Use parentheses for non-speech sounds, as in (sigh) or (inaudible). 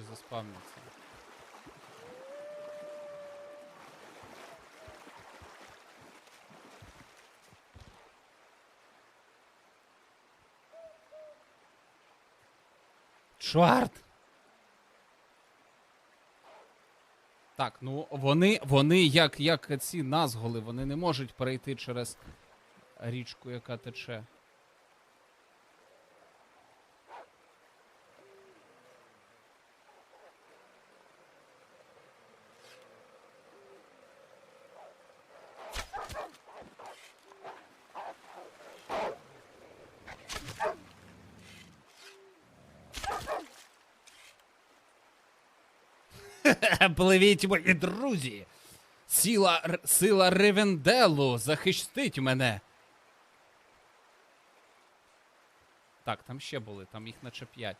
швидше заспавняться. Чорт! Так, ну вони, вони як, як ці назголи, вони не можуть перейти через річку, яка тече. (laughs) Пливіть, мої друзі! Сіла, сила Ревенделу захистить мене. Так, там ще були, там їх наче п'ять.